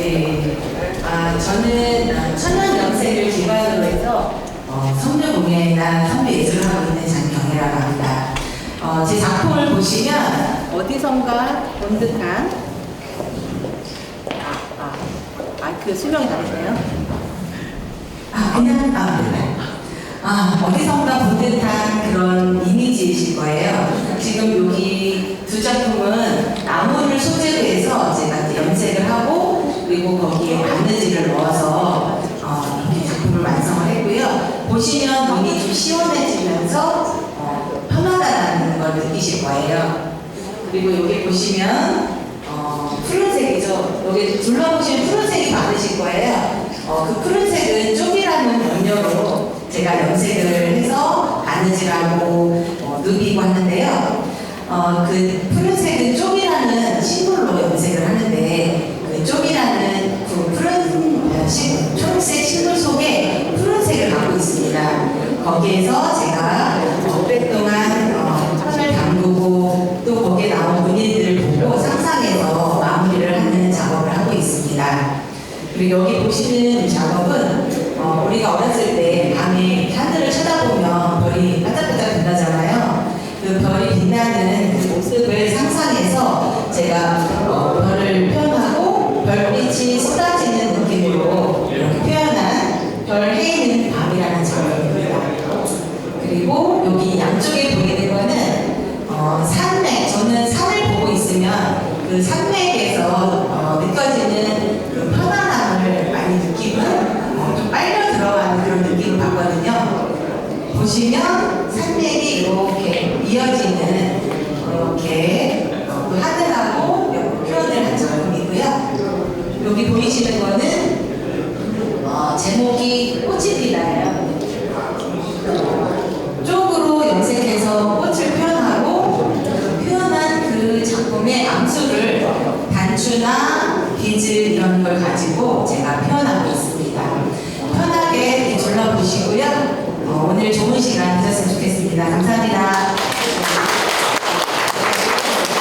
네. 아, 저는 아, 천연 염색을 기반으로 해서 어, 성묘 공예나 성묘 예술을 하고 있는 장경혜라고 합니다. 어, 제 작품을 보시면 어디선가 본 듯한 아, 아, 아, 그 수명이 다르네요. 아, 그냥, 아, 네. 아, 어디선가 본 듯한 그런 이미지이실 거예요. 지금 여기 두 작품은 나무를 소재로 해서 제가 이제 염색을 하고 그리고 거기에 바느질을 넣어서 어, 이렇게 작품을 완성을 했고요. 보시면 눈이 좀 시원해지면서 어, 느끼실 거예요. 그리고 여기 보시면 어, 푸른색이죠. 여기 둘러보시면 푸른색이 많으실 거예요. 어, 그 푸른색은 쪽이라는 원료로 제가 염색을 해서 바느질하고 어, 누비고 하는데요. 어, 그 푸른색은 쪽이라는 심볼로 염색을 하는데 그 쪽이라는 그 푸른 어, 심, 초록색 심볼 속에 푸른색을 갖고 있습니다. 거기에서 제가 오랫동안 있습니다. 그리고 여기 보시는 작업은 어, 우리가 어렸을 때 밤에 하늘을 쳐다보면 별이 반짝반짝 빛나잖아요. 그 별이 빛나는 그 모습을 상상해서 제가 어, 별을 표현하고 별빛이 쏟아지는 느낌으로 이렇게 표현한 별 해있는 밤이라는 작업입니다. 그리고 여기 양쪽에 보이는 거는 어, 산맥. 저는 산을 보고 있으면 그 산맥 보시면 산맥이 이렇게 이어지는 이렇게 어, 그 하늘하고 이렇게 표현을 한 작품이고요. 여기 보이시는 거는 어, 제목이 꽃이 피나요. 쪽으로 염색해서 꽃을 표현하고 그 표현한 그 작품의 암수를 단추나 비즈 이런 걸 가지고 제가 표현하고 있습니다. 있겠습니다. 감사합니다.